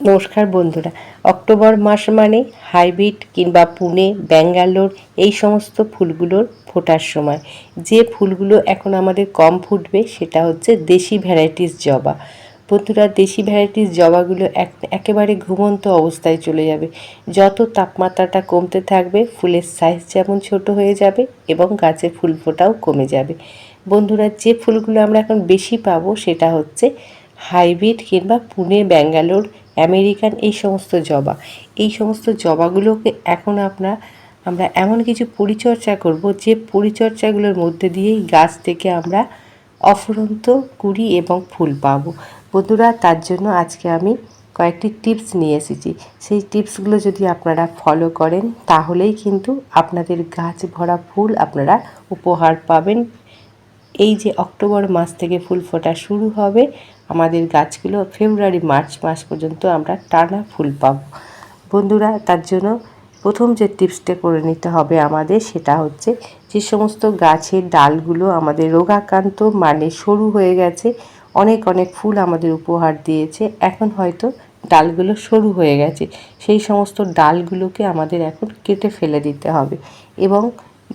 নমস্কার বন্ধুরা। অক্টোবর মাস মানে হাইব্রিড কিংবা পুনে, ব্যাঙ্গালোর এই সমস্ত ফুলগুলোর ফোটার সময়। যে ফুলগুলো এখন আমাদের কম ফুটবে সেটা হচ্ছে দেশি ভ্যারাইটিস জবা। বন্ধুরা, দেশি ভ্যারাইটিস জবাগুলো এক, একেবারে ঘুমন্ত অবস্থায় চলে যাবে। যত তাপমাত্রাটা কমতে থাকবে, ফুলের সাইজ যেমন ছোট হয়ে যাবে এবং গাছে ফুল ফোটাও কমে যাবে। বন্ধুরা, যে ফুলগুলো আমরা এখন বেশি পাবো সেটা হচ্ছে হাইব্রিড কিংবা পুনে, ব্যাঙ্গালোর, আমেরিকান এই সমস্ত জবা। এই সমস্ত জবাগুলোকে এখন আমরা আমরা এমন কিছু পরিচর্যা করব যে পরিচর্যাগুলোর মধ্যে দিয়েই গাছ থেকে আমরা অফুরন্ত কুড়ি এবং ফুল পাব। বন্ধুরা, তার জন্য আজকে আমি কয়েকটি টিপস নিয়ে এসেছি। সেই টিপসগুলো যদি আপনারা ফলো করেন, তাহলেই কিন্তু আপনাদের গাছ ভরা ফুল আপনারা উপহার পাবেন। এই যে অক্টোবর মাস থেকে ফুল ফোটা শুরু হবে, আমাদের গাছগুলো ফেব্রুয়ারি, মার্চ মাস পর্যন্ত আমরা টানা ফুল পাব। বন্ধুরা, তার জন্য প্রথম যে টিপসটা করে নিতে হবে আমাদের, সেটা হচ্ছে যে সমস্ত গাছের ডালগুলো আমাদের রোগাক্রান্ত মানে সরু হয়ে গেছে, অনেক অনেক ফুল আমাদের উপহার দিয়েছে, এখন হয়তো ডালগুলো সরু হয়ে গেছে। সেই সমস্ত ডালগুলোকে আমাদের এখন কেটে ফেলে দিতে হবে এবং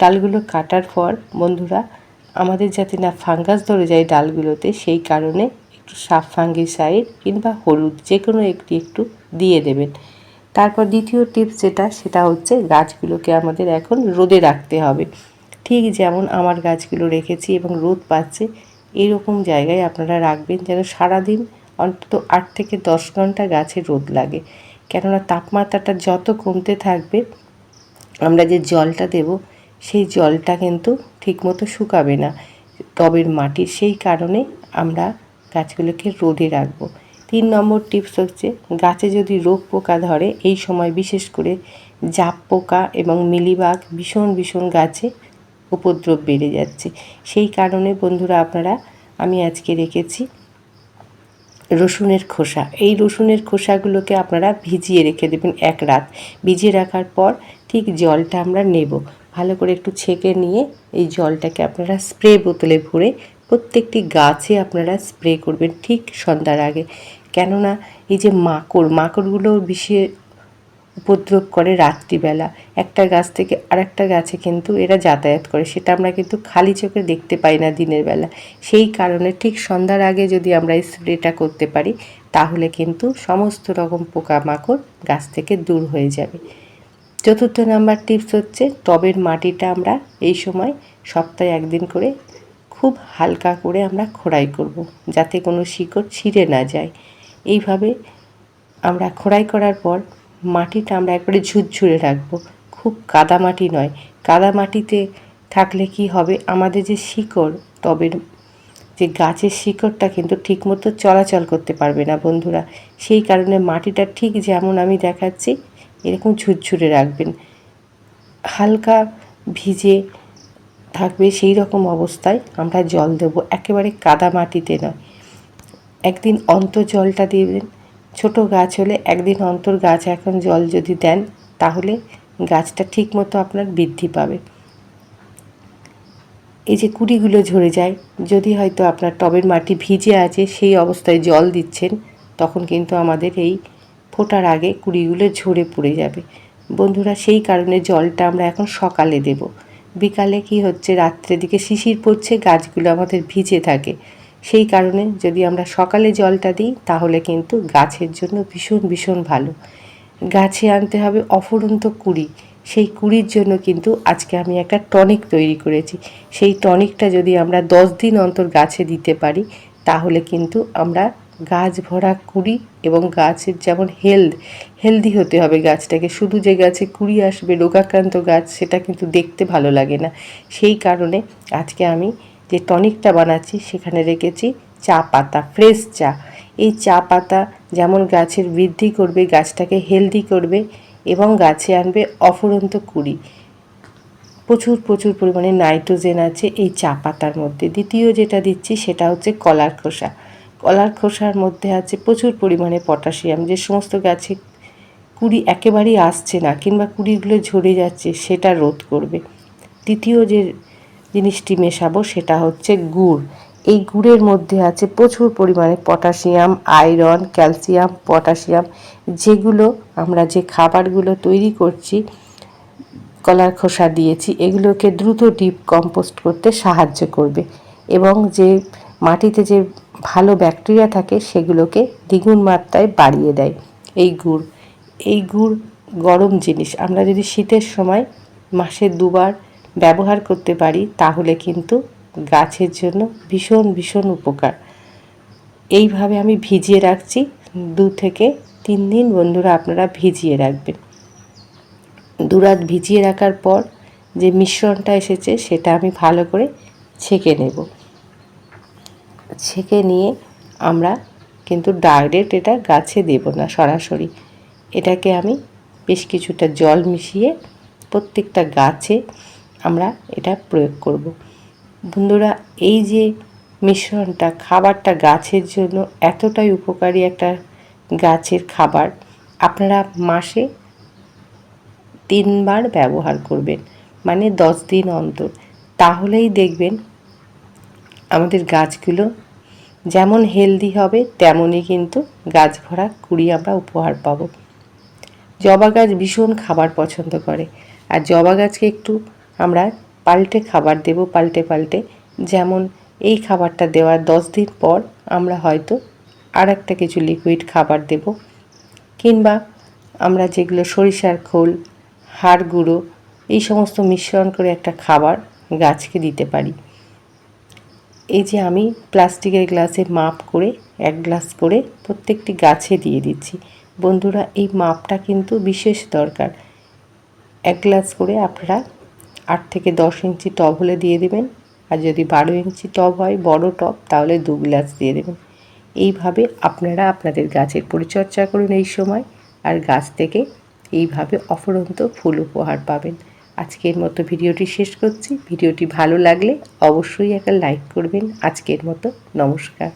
ডালগুলো কাটার পর, বন্ধুরা আমাদের যাতে না ফাঙ্গাস ধরে যায় ডালগুলোতে, সেই কারণে একটু সাফ ফাঙ্গিসাইড কিংবা হলুদ যে কোনো একটি একটু দিয়ে দেবেন। তারপর দ্বিতীয় টিপস যেটা, সেটা হচ্ছে গাছগুলোকে আমাদের এখন রোদে রাখতে হবে। ঠিক যেমন আমার গাছগুলো রেখেছি এবং রোদ পাচ্ছে, এরকম জায়গায় আপনারা রাখবেন যেন সারাদিন অন্তত আট থেকে দশ ঘণ্টা গাছে রোদ লাগে। কেননা তাপমাত্রাটা যত কমতে থাকবে, আমরা যে জলটা দেব, সেই জলটা কিন্তু ঠিকমতো শুকাবে না। টবের মাটির সেই কারণে আমরা গাছগুলোকে রোদে রাখব। তিন নম্বর টিপস হচ্ছে, গাছে যদি রোগ পোকা ধরে, এই সময় বিশেষ করে জাপ পোকা এবং মিলিবাগ ভীষণ ভীষণ গাছে উপদ্রব বেড়ে যাচ্ছে। সেই কারণে বন্ধুরা আপনারা, আমি আজকে রেখেছি রসুনের খোসা। এই রসুনের খোসাগুলোকে আপনারা ভিজিয়ে রেখে দেবেন এক রাত। ভিজিয়ে রাখার পর ঠিক জলটা আমরা নেব। ভালো করে একটু ছেঁকে নিয়ে এই জলটাকে আপনারা স্প্রে বোতলে ভরে প্রত্যেকটি গাছে আপনারা স্প্রে করবেন ঠিক সন্ধ্যার আগে। কেননা এই যে মাকড়, মাকড়গুলো বেশি উপদ্রব করে রাত্রিবেলা। একটা গাছ থেকে আরেকটা গাছে কিন্তু এরা যাতায়াত করে, সেটা আমরা কিন্তু খালি চোখে দেখতে পাই না দিনের বেলা। সেই কারণে ঠিক সন্ধ্যার আগে যদি আমরা স্প্রেটা করতে পারি, তাহলে কিন্তু সমস্ত রকম পোকামাকড় গাছ থেকে দূর হয়ে যাবে। চতুর্থ নাম্বার টিপস হচ্ছে টবের মাটিটা আমরা এই সময় সপ্তাহে একদিন করে খুব হালকা করে আমরা খোড়াই করব। যাতে কোনো শিকড় ছিঁড়ে না যায়। এইভাবে আমরা খোড়াই করার পর মাটিটা আমরা একবারে ঝুরঝুরে রাখব। খুব কাদা মাটি নয়, কাদা মাটিতে থাকলে কি হবে? আমাদের যে শিকড়, টবের যে গাছের শিকড়টা কিন্তু ঠিকমতো চলাচল করতে পারবে না বন্ধুরা। সেই কারণে মাটিটা ঠিক যেমন আমি দেখাচ্ছি এরকম ঝুরঝুরে রাখবেন। হালকা ভিজে থাকবে সেই রকম অবস্থায় আমরা জল দেবো। একেবারে কাদা মাটিতে নয়। একদিন অন্তর জলটা দিবেন। ছোট গাছ হলে একদিন অন্তর গাছ এখন জল যদি দেন, তাহলে গাছটা ঠিক মতো আপনার বৃদ্ধি পাবে। এই যে কুড়িগুলো ঝরে যায়, যদি হয়তো আপনার টবের মাটি ভিজে আছে, সেই অবস্থায় জল দিচ্ছেন, তখন কিন্তু আমাদের এই ফোটার আগে কুড়িগুলো ঝরে পড়ে যাবে। বন্ধুরা, সেই কারণে জলটা আমরা এখন সকালে দেব। বিকালে কি হচ্ছে, রাত্রের দিকে শিশির পড়ছে, গাছগুলো আমাদের ভিজে থাকে। সেই কারণে যদি আমরা সকালে জলটা দিই, তাহলে কিন্তু গাছের জন্য ভীষণ ভীষণ ভালো। গাছে আনতে হবে অফুরন্ত কুড়ি। সেই কুড়ির জন্য কিন্তু আজকে আমি একটা টনিক তৈরি করেছি। সেই টনিকটা যদি আমরা দশ দিন অন্তর গাছে দিতে পারি, তাহলে কিন্তু আমরা গাছ ভরা কুড়ি এবং গাছের যেমন হেলথ, হেলদি হতে হবে গাছটাকে। শুধু যে গাছে কুড়ি আসবে, রোগাক্রান্ত গাছ, সেটা কিন্তু দেখতে ভালো লাগে না। সেই কারণে আজকে আমি যে টনিকটা বানাচ্ছি, সেখানে রেখেছি চা পাতা, ফ্রেশ চা। এই চা পাতা যেমন গাছের বৃদ্ধি করবে, গাছটাকে হেলদি করবে এবং গাছে আনবে অফুরন্ত কুড়ি। প্রচুর প্রচুর পরিমাণে নাইট্রোজেন আছে এই চা পাতার মধ্যে। দ্বিতীয় যেটা দিচ্ছি, সেটা হচ্ছে কলার খোসা। কলার খোসার মধ্যে আছে প্রচুর পরিমাণে পটাশিয়াম, যে সমস্ত গাছে কুড়ি একেবারেই আসছে না কিংবা কুড়িগুলো ঝরে যাচ্ছে সেটা রোধ করবে। তৃতীয় যে জিনিসটি মেশাবো সেটা হচ্ছে গুড়। এই গুড়ের মধ্যে আছে প্রচুর পরিমাণে পটাশিয়াম, আয়রন, ক্যালসিয়াম, পটাশিয়াম, যেগুলো আমরা যে খাবারগুলো তৈরি করছি, কলার খোসা দিয়েছি, এগুলোকে দ্রুত ডিপ কম্পোস্ট করতে সাহায্য করবে। এবং যে মাটিতে যে ভালো ব্যাকটেরিয়া থাকে সেগুলোকে দ্বিগুণ মাত্রায় বাড়িয়ে দেয়। এই গুড় এই গুড় গরম জিনিস। আমরা যদি শীতের সময় মাসে দুবার ব্যবহার করতে পারি, তাহলে কিন্তু গাছের জন্য ভীষণ ভীষণ উপকার। এইভাবে আমি ভিজিয়ে রাখছি। দু থেকে তিন দিন বন্ধুরা আপনারা ভিজিয়ে রাখবেন। দুরাত ভিজিয়ে রাখার পর যে মিশ্রণটা এসেছে, সেটা আমি ভালো করে ছেঁকে নেব। ছেঁকে নিয়ে আমরা কিন্তু ডাইরেক্ট এটা গাছে দেব না সরাসরি। এটাকে আমি বেশ কিছুটা জল মিশিয়ে প্রত্যেকটা গাছে আমরা এটা প্রয়োগ করব। বন্ধুরা, এই যে মিশ্রণটা খাবারটা গাছের জন্য এতটাই উপকারী একটা গাছের খাবার, আপনারা মাসে তিনবার ব্যবহার করবেন মানে দশ দিন অন্তর। তাহলেই দেখবেন আমাদের গাছগুলো যেমন হেলদি হবে, তেমনই কিন্তু গাছ ভরা কুড়ি আমরা উপহার পাব। জবা গাছ ভীষণ খাবার পছন্দ করে। আর জবা গাছকে একটু আমরা পাল্টে খাবার দেব, পাল্টে পাল্টে। যেমন এই খাবারটা দেওয়ার দশ দিন পর আমরা হয়তো আর একটা কিছু লিকুইড খাবার দেব। কিংবা আমরা যেগুলো সরিষার খোল, হাড় গুঁড়ো, এই সমস্ত মিশ্রণ করে একটা খাবার গাছকে দিতে পারি। এই যে আমি প্লাস্টিকের গ্লাসে মাপ করে, এক গ্লাস করে প্রত্যেকটি গাছে দিয়ে দিচ্ছি। বন্ধুরা, এই মাপটা কিন্তু বিশেষ দরকার। এক গ্লাস করে আপনারা আট থেকে দশ ইঞ্চি টব হলে দিয়ে দেবেন। আর যদি বারো ইঞ্চি টব হয়, বড় টব, তাহলে দু গ্লাস দিয়ে দেবেন। এইভাবে আপনারা আপনাদের গাছের পরিচর্যা করুন এই সময়। আর গাছ থেকে এইভাবে অফুরন্ত ফুল উপহার পাবেন। আজকের মতো ভিডিওটি শেষ করছি। ভিডিওটি ভালো লাগলে অবশ্যই একটা লাইক করবেন। আজকের মতো নমস্কার।